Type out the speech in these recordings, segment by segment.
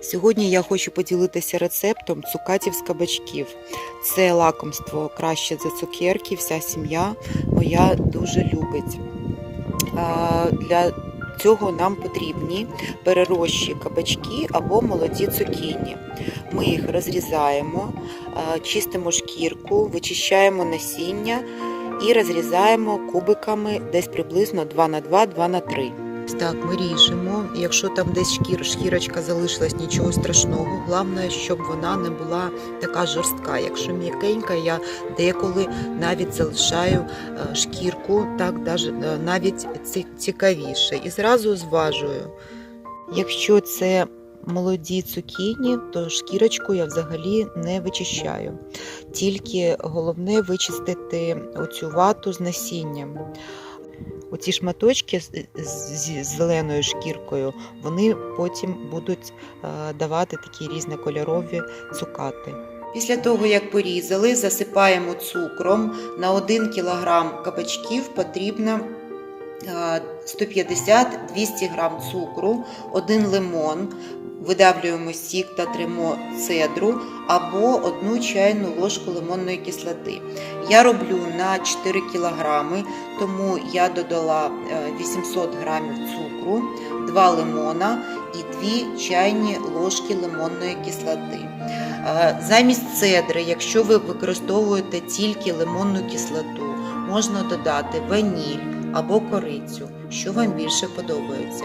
Сьогодні я хочу поділитися рецептом цукатів з кабачків. Це лакомство краще за цукерки, вся сім'я моя дуже любить. Для цього нам потрібні перерощі кабачки або молоді цукіні. Ми їх розрізаємо, чистимо шкірку, вичищаємо насіння і розрізаємо кубиками десь приблизно 2 на 2, 2 на 3. Так, ми ріжемо. Якщо там десь шкір, шкірочка залишилась, нічого страшного. Головне, щоб вона не була така жорстка. Якщо м'якенька, я деколи навіть залишаю е, шкірку, так е, навіть цікавіше. І зразу зважую. Якщо це молоді цукіні, то шкірочку я взагалі не вичищаю. Тільки головне вичистити оцю вату з насінням. Оці шматочки з, зеленою шкіркою, вони потім будуть е, давати такі різнокольорові цукати. Після того, як порізали, засипаємо цукром. На 1 кг кабачків потрібно е, 150-200 г цукру, 1 лимон, видавлюємо сік та тримо цедру або 1 чайну ложку лимонної кислоти. Я роблю на 4 кг, тому я додала е, 800 г цукру, 2 лимона і 2 чайні ложки лимонної кислоти. Е, Замість цедри, якщо ви використовуєте тільки лимонну кислоту, можна додати ваніль або корицю, що вам більше подобається.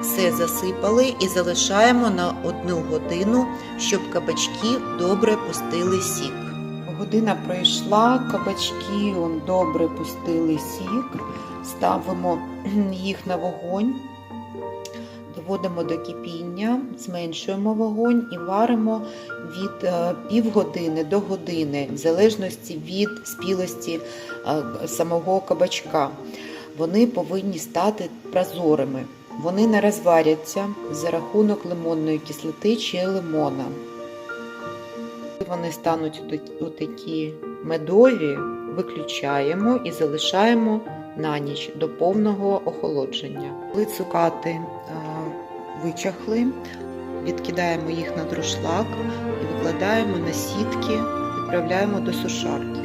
Все засипали і залишаємо на одну годину, щоб кабачки добре пустили сік. Година пройшла, кабачки добре пустили сік, ставимо їх на вогонь, доводимо до кипіння, зменшуємо вогонь і варимо від е, півгодини до години, в залежності від спілості е, самого кабачка. Вони повинні стати прозорими. Вони не розваряться за рахунок лимонної кислоти чи лимона. Вони стануть отак- отакі медові, виключаємо і залишаємо на ніч до повного охолодження. Коли цукати е, вичахли, відкидаємо їх на друшлак і викладаємо на сітки, відправляємо до сушарки.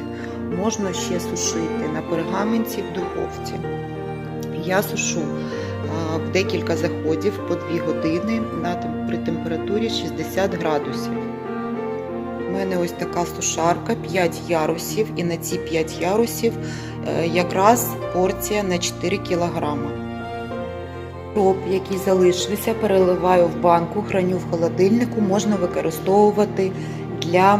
Можна ще сушити на пергаменті в духовці. Я сушу в декілька заходів по 2 години на, при температурі 60 градусів. У мене ось така сушарка, 5 ярусів, і на ці 5 ярусів е, якраз порція на 4 кілограми. Сироп, який залишився, переливаю в банку, храню в холодильнику, можна використовувати для е,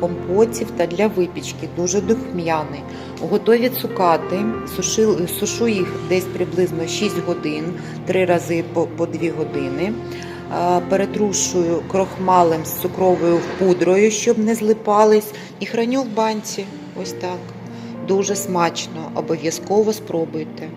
компотів та для випічки, дуже духм'яний. Готові цукати, сушу, сушу їх десь приблизно 6 годин, 3 рази по, по 2 години. Перетрушую крохмалем з цукровою пудрою, щоб не злипались, і храню в банці. Ось так. Дуже смачно, обов'язково спробуйте.